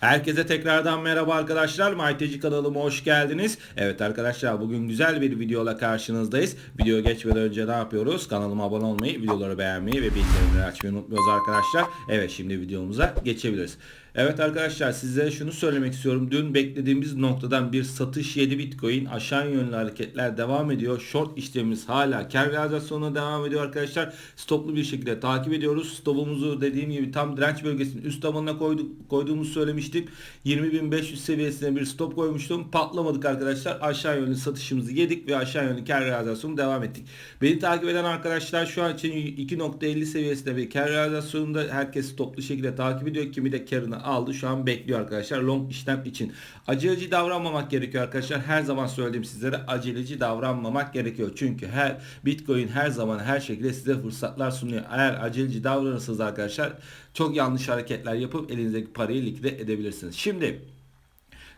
Herkese tekrardan merhaba arkadaşlar. MyTeci kanalıma hoş geldiniz. Evet arkadaşlar bugün güzel bir videoyla karşınızdayız. Video geçmeden önce ne yapıyoruz? Kanalıma abone olmayı, videoları beğenmeyi ve bildirimleri açmayı unutmuyoruz arkadaşlar. Evet şimdi videomuza geçebiliriz. Evet arkadaşlar size şunu söylemek istiyorum. Dün beklediğimiz noktadan bir satış 7 Bitcoin aşağı yönlü hareketler devam ediyor. Short işlemimiz hala kar realizasyonuna devam ediyor arkadaşlar. Stoplu bir şekilde takip ediyoruz. Stopumuzu dediğim gibi tam direnç bölgesinin üst tabanına koyduk, koyduğumuzu söylemiştim. 20.500 seviyesine bir stop koymuştum. Patlamadık arkadaşlar. Aşağı yönlü satışımızı yedik ve aşağı yönlü kar realizasyonu devam ettik. Beni takip eden arkadaşlar şu an için 2.50 seviyesinde bir kar realizasyonunda herkes stoplu şekilde takip ediyor. Kimi de karını aldı. Şu an bekliyor arkadaşlar long işlem için. Aceleci davranmamak gerekiyor arkadaşlar. Her zaman söylediğim sizlere aceleci davranmamak gerekiyor. Çünkü her Bitcoin her zaman her şekilde size fırsatlar sunuyor. Eğer aceleci davranırsanız arkadaşlar çok yanlış hareketler yapıp elinizdeki parayı likide edebilirsiniz. Şimdi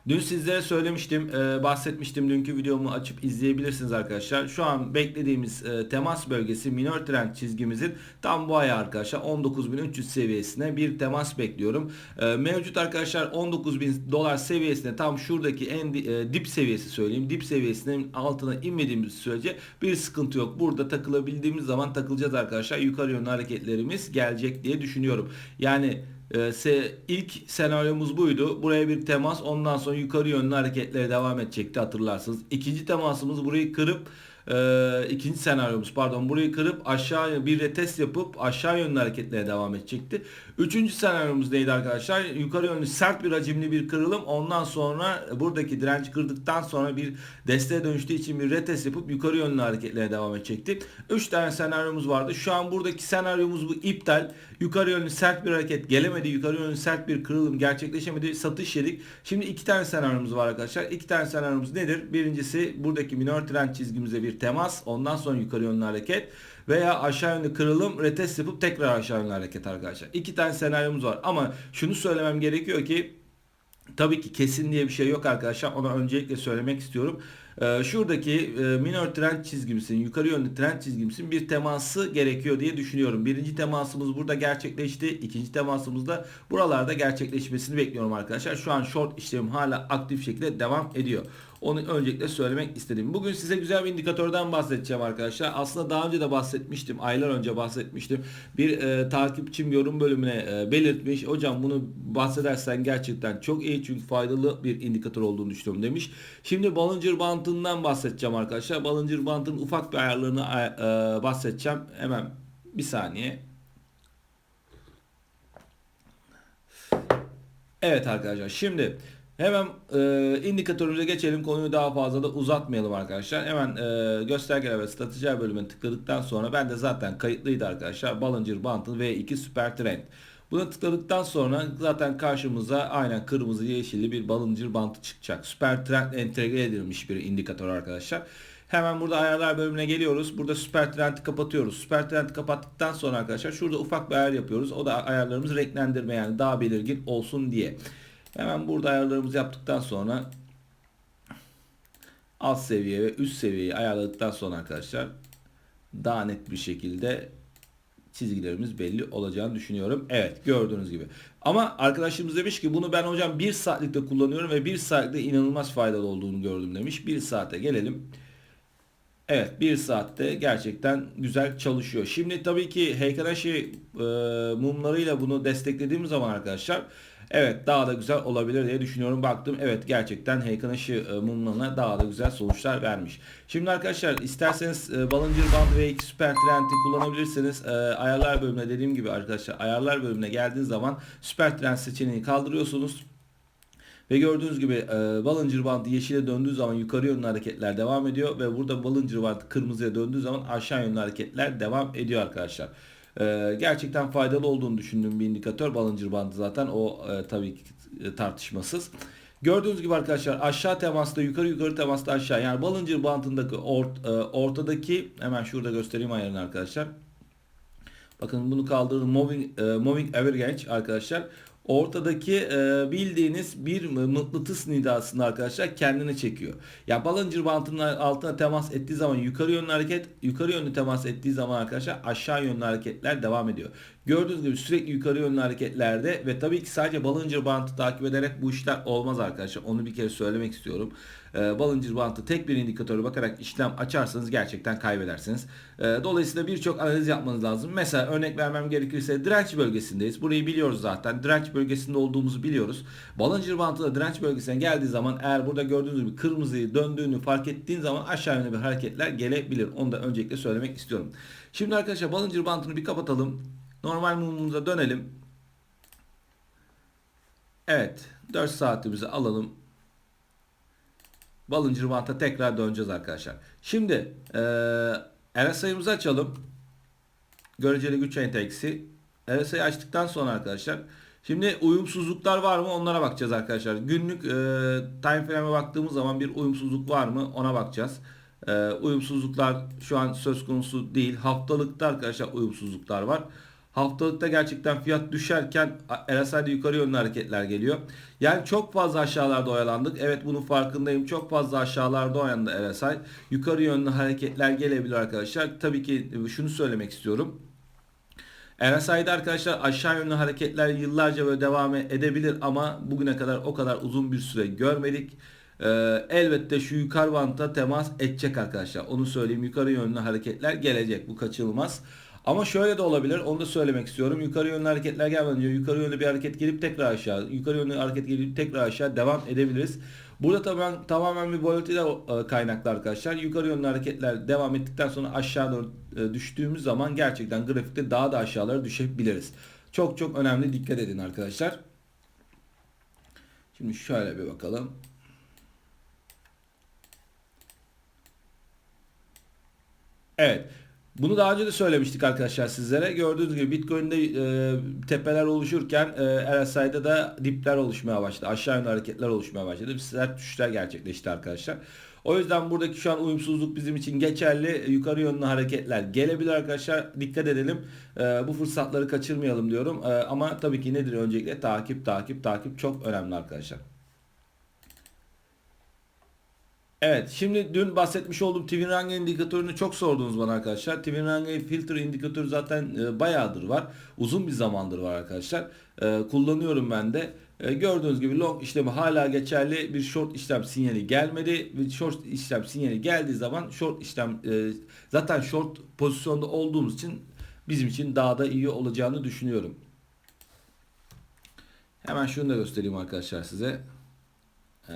Dün sizlere söylemiştim, e, bahsetmiştim. Dünkü videomu açıp izleyebilirsiniz arkadaşlar. Şu an beklediğimiz e, temas bölgesi minor trend çizgimizin tam bu aya arkadaşlar 19.300 seviyesine bir temas bekliyorum. E, mevcut arkadaşlar 19.000 dolar seviyesine tam şuradaki en e, dip seviyesi söyleyeyim. Dip seviyesinin altına inmediğimiz sürece bir sıkıntı yok. Burada takılabildiğimiz zaman takılacağız arkadaşlar. Yukarı yönlü hareketlerimiz gelecek diye düşünüyorum. Yani se ilk senaryomuz buydu. Buraya bir temas ondan sonra yukarı yönlü hareketlere devam edecekti hatırlarsınız. İkinci temasımız burayı kırıp e, ikinci senaryomuz pardon burayı kırıp aşağı bir retest yapıp aşağı yönlü hareketlere devam edecekti. Üçüncü senaryomuz neydi arkadaşlar? Yukarı yönlü sert bir hacimli bir kırılım ondan sonra buradaki direnci kırdıktan sonra bir desteğe dönüştüğü için bir retest yapıp yukarı yönlü hareketlere devam edecekti. Üç tane senaryomuz vardı. Şu an buradaki senaryomuz bu iptal. Yukarı yönlü sert bir hareket gelemedi. Yukarı yönlü sert bir kırılım gerçekleşemedi. Satış yedik. Şimdi iki tane senaryomuz var arkadaşlar. İki tane senaryomuz nedir? Birincisi buradaki minor trend çizgimize bir temas. Ondan sonra yukarı yönlü hareket. Veya aşağı yönlü kırılım retest yapıp tekrar aşağı yönlü hareket arkadaşlar. İki tane senaryomuz var. Ama şunu söylemem gerekiyor ki Tabii ki kesin diye bir şey yok arkadaşlar. Ona öncelikle söylemek istiyorum. Ee, şuradaki e, minor trend çizgimizin, yukarı yönlü trend çizgimizin bir teması gerekiyor diye düşünüyorum. Birinci temasımız burada gerçekleşti. İkinci temasımız da buralarda gerçekleşmesini bekliyorum arkadaşlar. Şu an short işlemim hala aktif şekilde devam ediyor. Onu öncelikle söylemek istedim. Bugün size güzel bir indikatörden bahsedeceğim arkadaşlar. Aslında daha önce de bahsetmiştim. Aylar önce bahsetmiştim. Bir e, takipçim yorum bölümüne e, belirtmiş. Hocam bunu bahsedersen gerçekten çok iyi çünkü faydalı bir indikatör olduğunu düşünüyorum demiş. Şimdi Bollinger Bandı'ndan bahsedeceğim arkadaşlar. Bollinger Band'ın ufak bir ayarlarını e, bahsedeceğim. Hemen bir saniye. Evet arkadaşlar şimdi Hemen e, indikatörümüze geçelim. Konuyu daha fazla da uzatmayalım arkadaşlar. Hemen e, göstergeler ve stratejiler bölümüne tıkladıktan sonra ben de zaten kayıtlıydı arkadaşlar. Bollinger Band'ın V2 Super Trend. Buna tıkladıktan sonra zaten karşımıza aynen kırmızı yeşilli bir Bollinger Band çıkacak. Super Trend entegre edilmiş bir indikatör arkadaşlar. Hemen burada ayarlar bölümüne geliyoruz. Burada süper trend'i kapatıyoruz. Süper trend'i kapattıktan sonra arkadaşlar şurada ufak bir ayar yapıyoruz. O da ayarlarımızı renklendirme yani daha belirgin olsun diye. Hemen burada ayarlarımızı yaptıktan sonra alt seviye ve üst seviyeyi ayarladıktan sonra arkadaşlar daha net bir şekilde çizgilerimiz belli olacağını düşünüyorum. Evet gördüğünüz gibi. Ama arkadaşımız demiş ki bunu ben hocam bir saatlikte kullanıyorum ve bir saatte inanılmaz faydalı olduğunu gördüm demiş. Bir saate gelelim. Evet bir saatte gerçekten güzel çalışıyor. Şimdi tabii ki Heykarashi e, mumlarıyla bunu desteklediğimiz zaman arkadaşlar Evet daha da güzel olabilir diye düşünüyorum. Baktım evet gerçekten Heykan ışığı e, mumlarına daha da güzel sonuçlar vermiş. Şimdi arkadaşlar isterseniz e, Ballinger Band ve 2 Super Trend'i kullanabilirsiniz. E, ayarlar bölümüne dediğim gibi arkadaşlar ayarlar bölümüne geldiğiniz zaman Super Trend seçeneğini kaldırıyorsunuz. Ve gördüğünüz gibi e, Bollinger Bandı yeşile döndüğü zaman yukarı yönlü hareketler devam ediyor. Ve burada Bollinger Bandı kırmızıya döndüğü zaman aşağı yönlü hareketler devam ediyor arkadaşlar. E, gerçekten faydalı olduğunu düşündüğüm bir indikatör Bollinger Bandı zaten o e, tabii ki e, tartışmasız. Gördüğünüz gibi arkadaşlar aşağı temasta yukarı yukarı temasta aşağı yani Bollinger Bandı'ndaki ort, e, ortadaki hemen şurada göstereyim ayarını arkadaşlar. Bakın bunu kaldırdım. Moving, e, moving average arkadaşlar ortadaki e, bildiğiniz bir mıknatıs nidasını arkadaşlar kendine çekiyor. Ya Bollinger Bandının altına temas ettiği zaman yukarı yönlü hareket, yukarı yönlü temas ettiği zaman arkadaşlar aşağı yönlü hareketler devam ediyor. Gördüğünüz gibi sürekli yukarı yönlü hareketlerde ve tabii ki sadece Bollinger Band'ı takip ederek bu işler olmaz arkadaşlar. Onu bir kere söylemek istiyorum. Ee, Bollinger Band'ı tek bir indikatöre bakarak işlem açarsanız gerçekten kaybedersiniz. Ee, dolayısıyla birçok analiz yapmanız lazım. Mesela örnek vermem gerekirse direnç bölgesindeyiz. Burayı biliyoruz zaten. Direnç bölgesinde olduğumuzu biliyoruz. Bollinger Band'ı da direnç bölgesine geldiği zaman eğer burada gördüğünüz gibi kırmızıyı döndüğünü fark ettiğin zaman aşağı yönlü bir hareketler gelebilir. Onu da öncelikle söylemek istiyorum. Şimdi arkadaşlar Bollinger Band'ını bir kapatalım. Normal mumumuza dönelim. Evet. 4 saatimizi alalım. Bollinger Band'a tekrar döneceğiz arkadaşlar. Şimdi ee, RSI'ımızı açalım. Göreceli güç endeksi. RSI'yi açtıktan sonra arkadaşlar Şimdi uyumsuzluklar var mı onlara bakacağız arkadaşlar. Günlük e, time frame'e baktığımız zaman bir uyumsuzluk var mı ona bakacağız. E, uyumsuzluklar şu an söz konusu değil. Haftalıkta arkadaşlar uyumsuzluklar var. Haftalıkta gerçekten fiyat düşerken RSI'de yukarı yönlü hareketler geliyor. Yani çok fazla aşağılarda oyalandık. Evet bunun farkındayım. Çok fazla aşağılarda oyandı RSI. Yukarı yönlü hareketler gelebilir arkadaşlar. Tabii ki şunu söylemek istiyorum. RSI'de arkadaşlar aşağı yönlü hareketler yıllarca böyle devam edebilir ama bugüne kadar o kadar uzun bir süre görmedik. Ee, elbette şu yukarı bantta temas edecek arkadaşlar. Onu söyleyeyim yukarı yönlü hareketler gelecek. Bu kaçınılmaz. Ama şöyle de olabilir. Onu da söylemek istiyorum. Yukarı yönlü hareketler gelmeden önce yukarı yönlü bir hareket gelip tekrar aşağı, yukarı yönlü hareket gelip tekrar aşağı devam edebiliriz. Burada tamamen, tamamen bir volatilite kaynaklı arkadaşlar. Yukarı yönlü hareketler devam ettikten sonra aşağı doğru e, düştüğümüz zaman gerçekten grafikte daha da aşağılara düşebiliriz. Çok çok önemli dikkat edin arkadaşlar. Şimdi şöyle bir bakalım. Evet. Bunu daha önce de söylemiştik arkadaşlar sizlere. Gördüğünüz gibi Bitcoin'de e, tepeler oluşurken e, RSI'de de dipler oluşmaya başladı. Aşağı yönlü hareketler oluşmaya başladı. Sert düşüşler gerçekleşti arkadaşlar. O yüzden buradaki şu an uyumsuzluk bizim için geçerli. Yukarı yönlü hareketler gelebilir arkadaşlar. Dikkat edelim. E, bu fırsatları kaçırmayalım diyorum. E, ama tabii ki nedir öncelikle? Takip, takip, takip çok önemli arkadaşlar. Evet şimdi dün bahsetmiş olduğum Twin Range indikatörünü çok sordunuz bana arkadaşlar. Twin Range filter indikatörü zaten e, bayağıdır var. Uzun bir zamandır var arkadaşlar. E, kullanıyorum ben de. E, gördüğünüz gibi long işlemi hala geçerli. Bir short işlem sinyali gelmedi. Bir short işlem sinyali geldiği zaman short işlem e, zaten short pozisyonda olduğumuz için bizim için daha da iyi olacağını düşünüyorum. Hemen şunu da göstereyim arkadaşlar size. Eee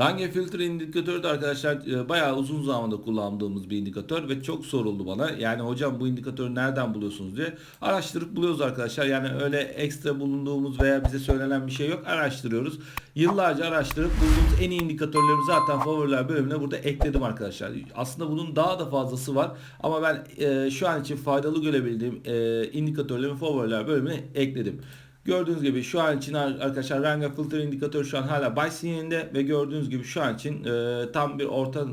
Lange filtre indikatörü de arkadaşlar e, bayağı uzun zamanda kullandığımız bir indikatör ve çok soruldu bana. Yani hocam bu indikatörü nereden buluyorsunuz diye. Araştırıp buluyoruz arkadaşlar. Yani öyle ekstra bulunduğumuz veya bize söylenen bir şey yok. Araştırıyoruz. Yıllarca araştırıp bulduğumuz en iyi indikatörlerimi zaten favoriler bölümüne burada ekledim arkadaşlar. Aslında bunun daha da fazlası var. Ama ben e, şu an için faydalı görebildiğim e, indikatörlerimi favoriler bölümüne ekledim. Gördüğünüz gibi şu an için arkadaşlar Ranga Filter indikatörü şu an hala buy sinyalinde ve gördüğünüz gibi şu an için e, tam bir orta e,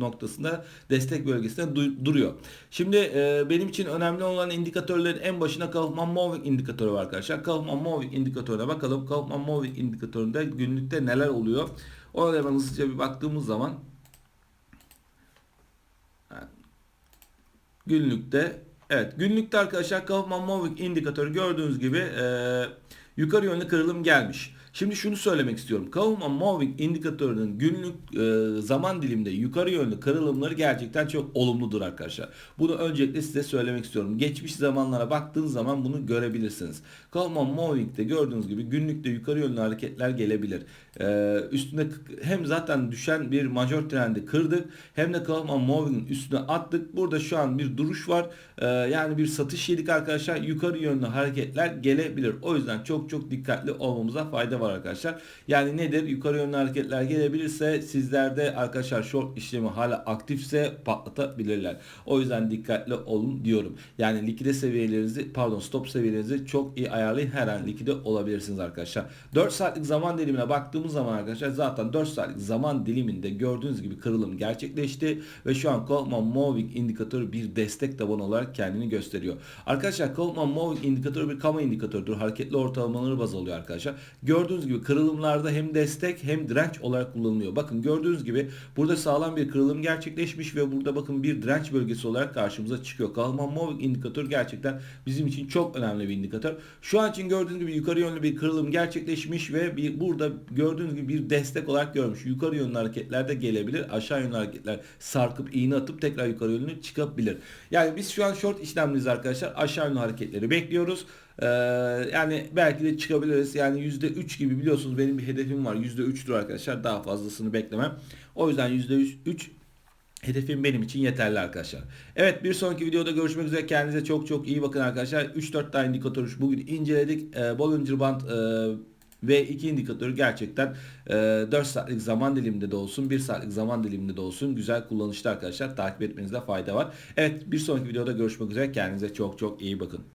noktasında destek bölgesinde du- duruyor. Şimdi e, benim için önemli olan indikatörlerin en başına Kaufman Moving indikatörü var arkadaşlar. Kaufman Moving indikatörüne bakalım. Kaufman Moving indikatöründe günlükte neler oluyor? Ona da hemen hızlıca bir baktığımız zaman günlükte Evet günlükte arkadaşlar Kaufman Moving indikatörü gördüğünüz gibi e, yukarı yönlü kırılım gelmiş. Şimdi şunu söylemek istiyorum. Kaufman Moving indikatörünün günlük e, zaman diliminde yukarı yönlü kırılımları gerçekten çok olumludur arkadaşlar. Bunu öncelikle size söylemek istiyorum. Geçmiş zamanlara baktığınız zaman bunu görebilirsiniz. Kaufman Moving'de gördüğünüz gibi günlükte yukarı yönlü hareketler gelebilir. E, üstüne hem zaten düşen bir major trendi kırdık hem de Kaufman Moving'in üstüne attık. Burada şu an bir duruş var. E, yani bir satış yedik arkadaşlar. Yukarı yönlü hareketler gelebilir. O yüzden çok çok dikkatli olmamıza fayda var var arkadaşlar. Yani nedir? Yukarı yönlü hareketler gelebilirse sizlerde arkadaşlar short işlemi hala aktifse patlatabilirler. O yüzden dikkatli olun diyorum. Yani likide seviyelerinizi pardon stop seviyelerinizi çok iyi ayarlayın. Her an likide olabilirsiniz arkadaşlar. 4 saatlik zaman dilimine baktığımız zaman arkadaşlar zaten 4 saatlik zaman diliminde gördüğünüz gibi kırılım gerçekleşti ve şu an Kaufman Moving indikatörü bir destek tabanı olarak kendini gösteriyor. Arkadaşlar Kaufman Moving indikatörü bir kama indikatörüdür. Hareketli ortalamaları baz alıyor arkadaşlar. Gördüğünüz gördüğünüz gibi kırılımlarda hem destek hem direnç olarak kullanılıyor. Bakın gördüğünüz gibi burada sağlam bir kırılım gerçekleşmiş ve burada bakın bir direnç bölgesi olarak karşımıza çıkıyor. Kalman Moving indikatör gerçekten bizim için çok önemli bir indikatör. Şu an için gördüğünüz gibi yukarı yönlü bir kırılım gerçekleşmiş ve bir burada gördüğünüz gibi bir destek olarak görmüş. Yukarı yönlü hareketler de gelebilir. Aşağı yönlü hareketler sarkıp iğne atıp tekrar yukarı yönlü çıkabilir. Yani biz şu an short işlemliyiz arkadaşlar. Aşağı yönlü hareketleri bekliyoruz. Ee, yani belki de çıkabiliriz. Yani %3 gibi biliyorsunuz benim bir hedefim var. %3'tür arkadaşlar. Daha fazlasını beklemem. O yüzden %3 Hedefim benim için yeterli arkadaşlar. Evet bir sonraki videoda görüşmek üzere. Kendinize çok çok iyi bakın arkadaşlar. 3-4 tane indikatörü bugün inceledik. Ee, Bollinger Band e, ve iki indikatörü gerçekten e, 4 saatlik zaman diliminde de olsun 1 saatlik zaman diliminde de olsun güzel kullanışlı arkadaşlar. Takip etmenizde fayda var. Evet bir sonraki videoda görüşmek üzere. Kendinize çok çok iyi bakın.